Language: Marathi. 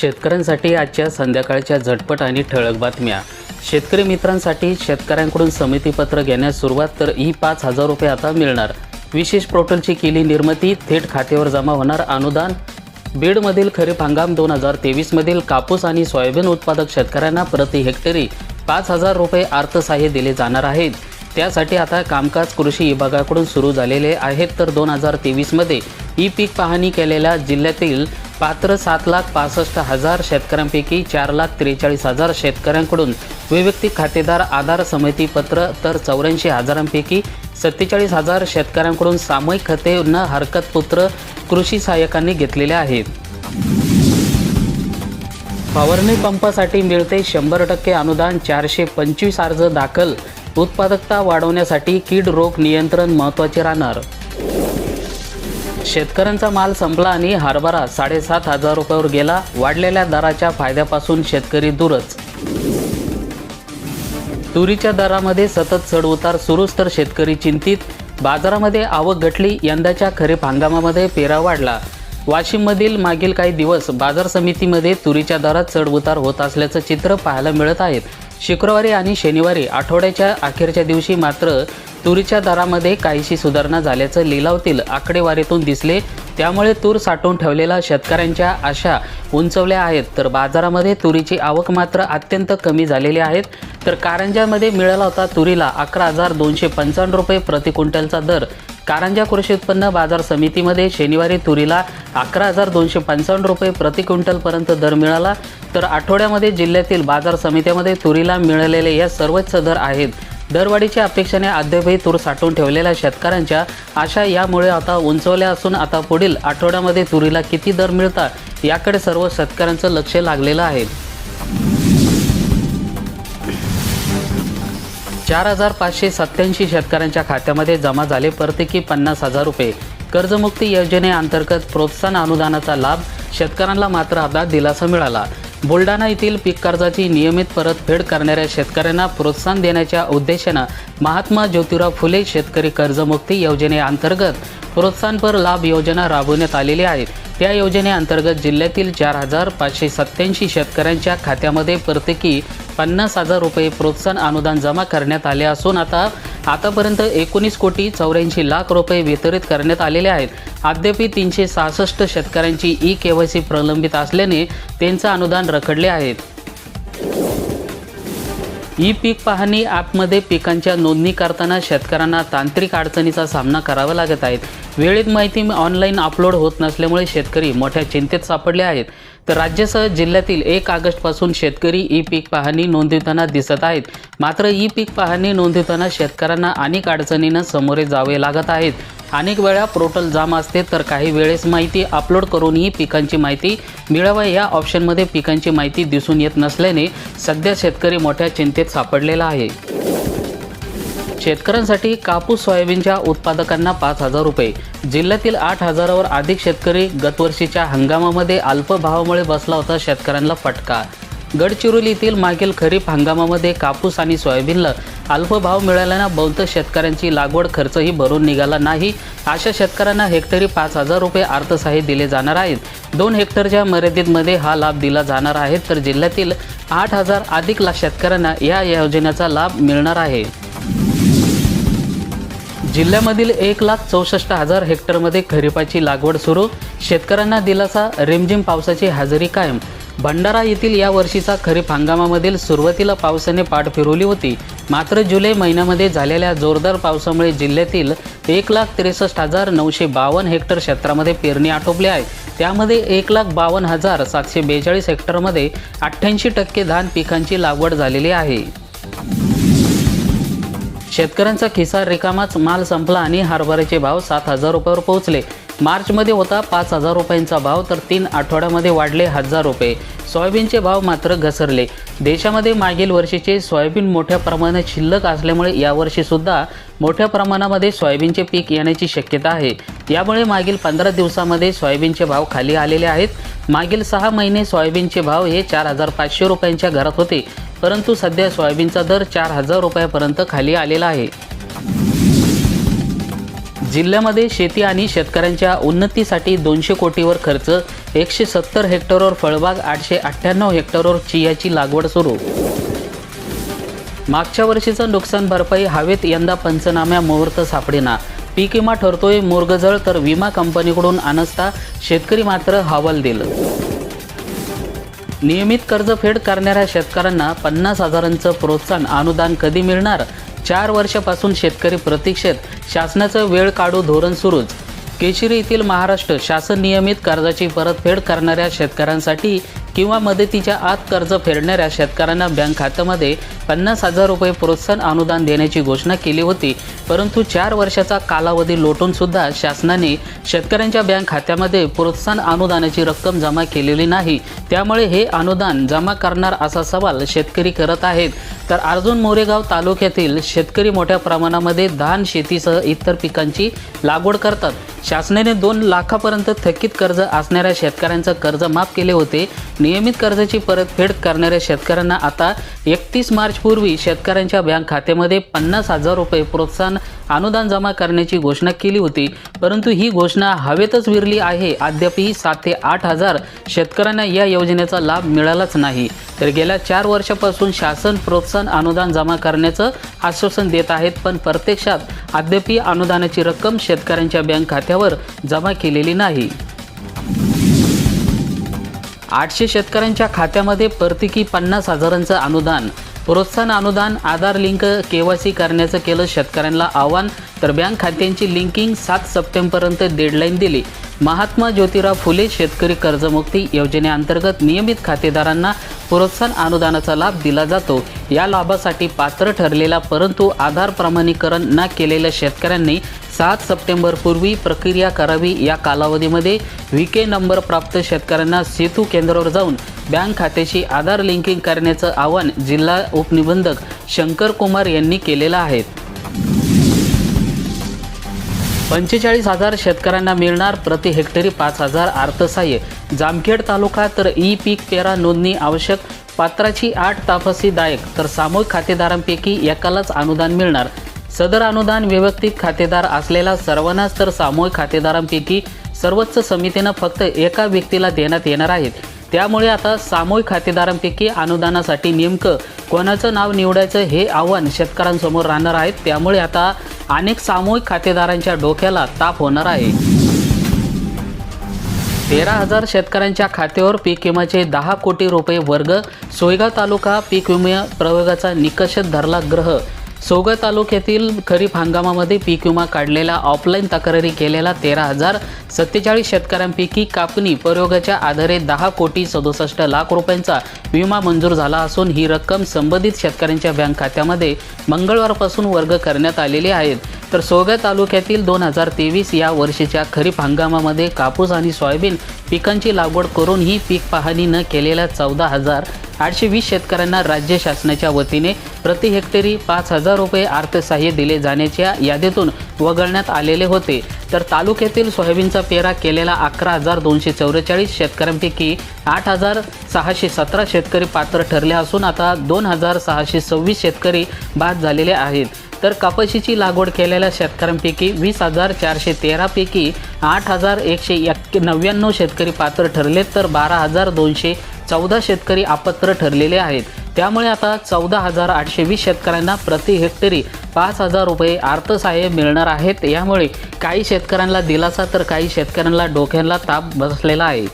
शेतकऱ्यांसाठी आजच्या संध्याकाळच्या झटपट आणि ठळक बातम्या. शेतकरी मित्रांसाठी शेतकऱ्यांकडून समितीपत्र घेण्यास सुरुवात तर ई पाच हजार रुपये आता मिळणार. विशेष पोर्टलची केली निर्मिती थेट खात्यावर जमा होणार अनुदान. बीडमधील खरीप हंगाम दोन हजार तेवीसमधील कापूस आणि सोयाबीन उत्पादक शेतकऱ्यांना प्रति हेक्टरी पाच हजार रुपये अर्थसहाय्य दिले जाणार आहेत. त्यासाठी आता कामकाज कृषी विभागाकडून सुरू झालेले आहेत तर दोन हजार तेवीसमध्ये ई पीक पाहणी केलेल्या जिल्ह्यातील पात्र सात लाख पासष्ट हजार शेतकऱ्यांपैकी चार लाख त्रेचाळीस हजार शेतकऱ्यांकडून वैयक्तिक खातेदार आधार समिती पत्र तर चौऱ्याऐंशी हजारांपैकी सत्तेचाळीस हजार शेतकऱ्यांकडून सामूहिक खते न हरकत पुत्र कृषी सहाय्यकांनी घेतलेले आहेत. फवारणी पंपासाठी मिळते शंभर टक्के अनुदान चारशे पंचवीस अर्ज दाखल उत्पादकता वाढवण्यासाठी कीड रोग नियंत्रण महत्त्वाचे राहणार. शेतकऱ्यांचा माल संपला आणि हरभरा साडेसात हजार रुपयावर गेला. वाढलेल्या दराच्या फायद्यापासून शेतकरी दूरच. तुरीच्या दरामध्ये सतत चढउतार सुरूच तर शेतकरी चिंतित. बाजारामध्ये आवक घटली यंदाच्या खरीप हंगामामध्ये पेरा वाढला. वाशिममधील मागील काही दिवस बाजार समितीमध्ये तुरीच्या दरात चढउतार होत असल्याचं चित्र पाहायला मिळत आहेत शुक्रवारी आणि शनिवारी आठवड्याच्या अखेरच्या दिवशी मात्र तुरीच्या दरामध्ये काहीशी सुधारणा झाल्याचं लिलावतील आकडेवारीतून दिसले. त्यामुळे तूर साठवून ठेवलेल्या शेतकऱ्यांच्या आशा उंचवल्या आहेत. तर बाजारामध्ये तुरीची आवक मात्र अत्यंत कमी झालेली आहेत तर कारंजामध्ये मिळाला होता तुरीला अकरा हजार दोनशे पंचावन्न रुपये प्रति क्विंटलचा दर. कारंजा कृषी उत्पन्न बाजार समितीमध्ये शनिवारी तुरीला अकरा हजार दोनशे पंचावन्न रुपये प्रति क्विंटलपर्यंत दर मिळाला. तर आठवड्यामध्ये जिल्ह्यातील बाजार समित्यामध्ये तुरीला मिळालेले या सर्वच दर आहेत. दरवाढीच्या अपेक्षेने अद्यापही तूर साठवून ठेवलेल्या शेतकऱ्यांच्या आशा यामुळे आता उंचवल्या असून आता पुढील आठवड्यामध्ये तुरीला किती दर मिळतात याकडे सर्व शेतकऱ्यांचं लक्ष लागलेलं आहे. चार हजार पाचशे सत्याऐंशी शेतकऱ्यांच्या खात्यामध्ये जमा झाले प्रत्येकी पन्नास हजार रुपये. कर्जमुक्ती योजनेअंतर्गत प्रोत्साहन अनुदानाचा लाभ शेतकऱ्यांना मात्र आता दिलासा मिळाला. बुलढाणा येथील पीक कर्जाची नियमित परतफेड करणाऱ्या शेतकऱ्यांना प्रोत्साहन देण्याच्या उद्देशानं महात्मा ज्योतिराव फुले शेतकरी कर्जमुक्ती योजनेअंतर्गत प्रोत्साहनपर लाभ योजना राबवण्यात आलेली आहे. त्या योजनेअंतर्गत जिल्ह्यातील चार हजार पाचशे सत्त्याऐंशी शेतकऱ्यांच्या खात्यामध्ये प्रत्येकी पन्नास हजार रुपये प्रोत्साहन अनुदान जमा करण्यात आले असून आता आतापर्यंत एकोणीस कोटी चौऱ्याऐंशी लाख रुपये वितरित करण्यात आलेले आहेत. अद्याप तीनशे सहासष्ट शेतकऱ्यांची ई के वाय सी प्रलंबित असल्याने त्यांचं अनुदान रखडले आहेत. ई पीक पाहणी ॲपमध्ये पिकांच्या नोंदणी करताना शेतकऱ्यांना तांत्रिक अडचणीचा सामना करावा लागत आहेत वेळेत माहिती ऑनलाईन अपलोड होत नसल्यामुळे शेतकरी मोठ्या चिंतेत सापडले आहेत. तर राज्यासह जिल्ह्यातील एक ऑगस्टपासून शेतकरी ई पीक पाहणी नोंदविताना दिसत आहेत. मात्र ई पीक पाहणी नोंदविताना शेतकऱ्यांना अनेक अडचणींना सामोरे जावे लागत आहेत. अनेक वेळा पोर्टल जाम असते तर काही वेळेस माहिती अपलोड करूनही पिकांची माहिती मिळावा या ऑप्शनमध्ये पिकांची माहिती दिसून येत नसल्याने सध्या शेतकरी मोठ्या चिंतेत सापडलेला आहे. शेतकऱ्यांसाठी कापूस सोयाबीनच्या उत्पादकांना पाच हजार रुपये. जिल्ह्यातील आठ हजारावर अधिक शेतकरी गतवर्षीच्या हंगामामध्ये अल्प भावामुळे बसला होता शेतकऱ्यांना फटका. गडचिरोली येथील मागील खरीप हंगामामध्ये कापूस आणि सोयाबीनला अल्प भाव मिळाल्यानं बहुतेक शेतकऱ्यांची लागवड खर्चही भरून निघाला नाही. अशा शेतकऱ्यांना हेक्टरी पाच हजार रुपये अर्थसहाय्य दिले जाणार आहेत. दोन हेक्टरच्या मर्यादितमध्ये हा लाभ दिला जाणार आहे तर जिल्ह्यातील आठ हजार अधिक लाख शेतकऱ्यांना या योजनेचा लाभ मिळणार आहे. जिल्ह्यामधील एक लाख चौसष्ट हजार हेक्टरमध्ये खरीपाची लागवड सुरू. शेतकऱ्यांना दिलासा रिमझिम पावसाची हजेरी कायम. भंडारा येथील या वर्षीचा खरीप हंगामामधील सुरुवातीला पावसाने पाठ फिरवली होती. मात्र जुलै महिन्यामध्ये झालेल्या जोरदार पावसामुळे जिल्ह्यातील एक लाख त्रेसष्ट हजार नऊशे बावन्न हेक्टर क्षेत्रामध्ये पेरणी आटोपली आहे. त्यामध्ये एक लाख बावन्न हजार सातशे बेचाळीस हेक्टरमध्ये अठ्ठ्याऐंशी टक्के धान पिकांची लागवड झालेली आहे. शेतकऱ्यांचा खिसा रिकामाच माल संपला आणि हरभऱ्याचे भाव सात हजार रुपयावर पोहोचले. मार्चमध्ये होता पाच हजार रुपयांचा भाव तर तीन आठवड्यामध्ये वाढले हजार रुपये. सोयाबीनचे भाव मात्र घसरले. देशामध्ये मागील वर्षीचे सोयाबीन मोठ्या प्रमाणात शिल्लक असल्यामुळे यावर्षीसुद्धा मोठ्या प्रमाणामध्ये सोयाबीनचे पीक येण्याची शक्यता आहे. यामुळे मागील पंधरा दिवसामध्ये सोयाबीनचे भाव खाली आलेले आहेत. मागील सहा महिने सोयाबीनचे भाव हे चार हजार पाचशे रुपयांच्या घरात होते. परंतु सध्या सोयाबीनचा दर चार हजार रुपयापर्यंत खाली आलेला आहे. जिल्ह्यामध्ये शेती आणि शेतकऱ्यांच्या उन्नतीसाठी दोनशे कोटीवर खर्च एकशे सत्तर हेक्टरवर फळबाग आठशे अठ्ठ्याण्णव हेक्टरवर चियाची लागवड सुरू. मागच्या वर्षीचं नुकसान भरपाई हवेत यंदा पंचनाम्या मुहूर्त सापडेना. पीक विमा ठरतोय मोरगजळ तर विमा कंपनीकडून अनस्ता शेतकरी मात्र हवाल दिलं नियमित कर्जफेड करणाऱ्या शेतकऱ्यांना पन्नास हजारांचं प्रोत्साहन अनुदान कधी मिळणार? चार वर्षापासून शेतकरी प्रतीक्षेत. शासनाचं वेळ काढू धोरण सुरूच. केशरी येथील महाराष्ट्र शासन नियमित कर्जाची परतफेड करणाऱ्या शेतकऱ्यांसाठी किंवा मदतीच्या आत कर्ज फेडणाऱ्या शेतकऱ्यांना बँक खात्यामध्ये पन्नास हजार रुपये प्रोत्साहन अनुदान देण्याची घोषणा केली होती. परंतु चार वर्षाचा कालावधी लोटून सुद्धा शासनाने शेतकऱ्यांच्या बँक खात्यामध्ये प्रोत्साहन अनुदानाची रक्कम जमा केलेली नाही. त्यामुळे हे अनुदान जमा करणार असा सवाल शेतकरी करत आहेत. तर अर्जुन मोरेगाव तालुक्यातील शेतकरी मोठ्या प्रमाणामध्ये धान शेतीसह इतर पिकांची लागवड करतात. शासनाने दोन लाखापर्यंत थकीत कर्ज असणाऱ्या शेतकऱ्यांचं कर्ज माफ केले होते. नियमित कर्जाची परतफेड करणाऱ्या शेतकऱ्यांना आता एकतीस मार्चपूर्वी शेतकऱ्यांच्या बँक खात्यामध्ये पन्नास हजार रुपये प्रोत्साहन अनुदान जमा करण्याची घोषणा केली होती. परंतु ही घोषणा हवेतच विरली आहे. अद्यापही सात ते आठ हजार शेतकऱ्यांना या योजनेचा लाभ मिळालाच नाही. तर गेल्या चार वर्षापासून शासन प्रोत्साहन अनुदान जमा करण्याचं आश्वासन देत आहेत. पण प्रत्यक्षात अद्यापही अनुदानाची रक्कम शेतकऱ्यांच्या बँक खात्यावर जमा केलेली नाही. आठशे शेतकऱ्यांच्या खात्यामध्ये प्रत्येकी पन्नास हजारांचं अनुदान. प्रोत्साहन अनुदान आधार लिंक केवायसी करण्याचं केलं शेतकऱ्यांना आव्हान. तर बँक खात्यांची लिंकिंग सात सप्टेंबरपर्यंत डेडलाईन दिली. महात्मा ज्योतिराव फुले शेतकरी कर्जमुक्ती योजनेअंतर्गत नियमित खातेदारांना प्रोत्साहन अनुदानाचा लाभ दिला जातो. या लाभासाठी पात्र ठरलेला परंतु आधार प्रमाणीकरण न केलेल्या शेतकऱ्यांनी सात सप्टेंबरपूर्वी प्रक्रिया करावी या कालावधीमध्ये व्हीके नंबर प्राप्त शेतकऱ्यांना सेतू केंद्रावर जाऊन बँक खात्याशी आधार लिंकिंग करण्याचं आवाहन जिल्हा उपनिबंधक शंकर कुमार यांनी केलेलं आहे. पंचेचाळीस हजार शेतकऱ्यांना मिळणार प्रति हेक्टरी पाच हजार अर्थसहाय्य. जामखेड तालुका तर ई पीक पेरा नोंदणी आवश्यक पात्राची आठ ताफसीदायक तर सामूहिक खातेदारांपैकी एकालाच अनुदान मिळणार. सदर अनुदान वैयक्तिक खातेदार असलेला सर्वांनाच तर सामूहिक खातेदारांपैकी सर्वोच्च समितीनं फक्त एका व्यक्तीला देण्यात येणार आहेत. त्यामुळे आता सामूहिक खातेदारांपैकी अनुदानासाठी नेमकं कोणाचं नाव निवडायचं हे आव्हान शेतकऱ्यांसमोर राहणार आहे. त्यामुळे आता अनेक सामूहिक खातेदारांच्या डोक्याला ताप होणार आहे. तेरा हजार शेतकऱ्यांच्या खात्यावर पीक विम्याचे दहा कोटी रुपये वर्ग सोयगाव तालुका पीक विमा प्रयोगाचा निकष धरला ग्रह. सोगा तालुक्यातील खरीप हंगामामध्ये पीक विमा काढलेला ऑफलाईन तक्रारी केलेला तेरा हजार सत्तेचाळीस शेतकऱ्यांपैकी कापणी प्रयोगाच्या आधारे दहा कोटी सदुसष्ट लाख रुपयांचा विमा मंजूर झाला असून ही रक्कम संबंधित शेतकऱ्यांच्या बँक खात्यामध्ये मंगळवारपासून वर्ग करण्यात आलेली आहेत तर सोगा तालुक्यातील दोन हजार तेवीस या वर्षीच्या खरीप हंगामामध्ये कापूस आणि सोयाबीन पिकांची लागवड करूनही पीक पाहणी न केलेल्या चौदा हजार आठशे वीस शेतकऱ्यांना राज्य शासनाच्या वतीने प्रति हेक्टरी पाच हजार रुपये अर्थसहाय्य दिले जाण्याच्या यादीतून वगळण्यात आलेले होते. तर तालुक्यातील सोयाबीनचा पेरा केलेला अकरा हजार दोनशे चौवेचाळीस शेतकऱ्यांपैकी आठ हजार सहाशे सतरा शेतकरी पात्र ठरले असून आता दोन हजार सहाशे सव्वीस शेतकरी बाद झालेले आहेत. तर कपाशीची लागवड केलेल्या शेतकऱ्यांपैकी वीस हजार चारशे तेरापैकी आठ हजार एकशे एक नव्याण्णव शेतकरी पात्र ठरले तर बारा हजार दोनशे चौदा शेतकरी अपात्र ठरलेले आहेत. त्यामुळे आता चौदा हजार आठशे वीस शेतकऱ्यांना प्रति हेक्टरी पाच हजार रुपये अर्थसहाय्य मिळणार आहेत. यामुळे काही शेतकऱ्यांना दिलासा तर काही शेतकऱ्यांना डोक्याला ताप बसलेला आहे.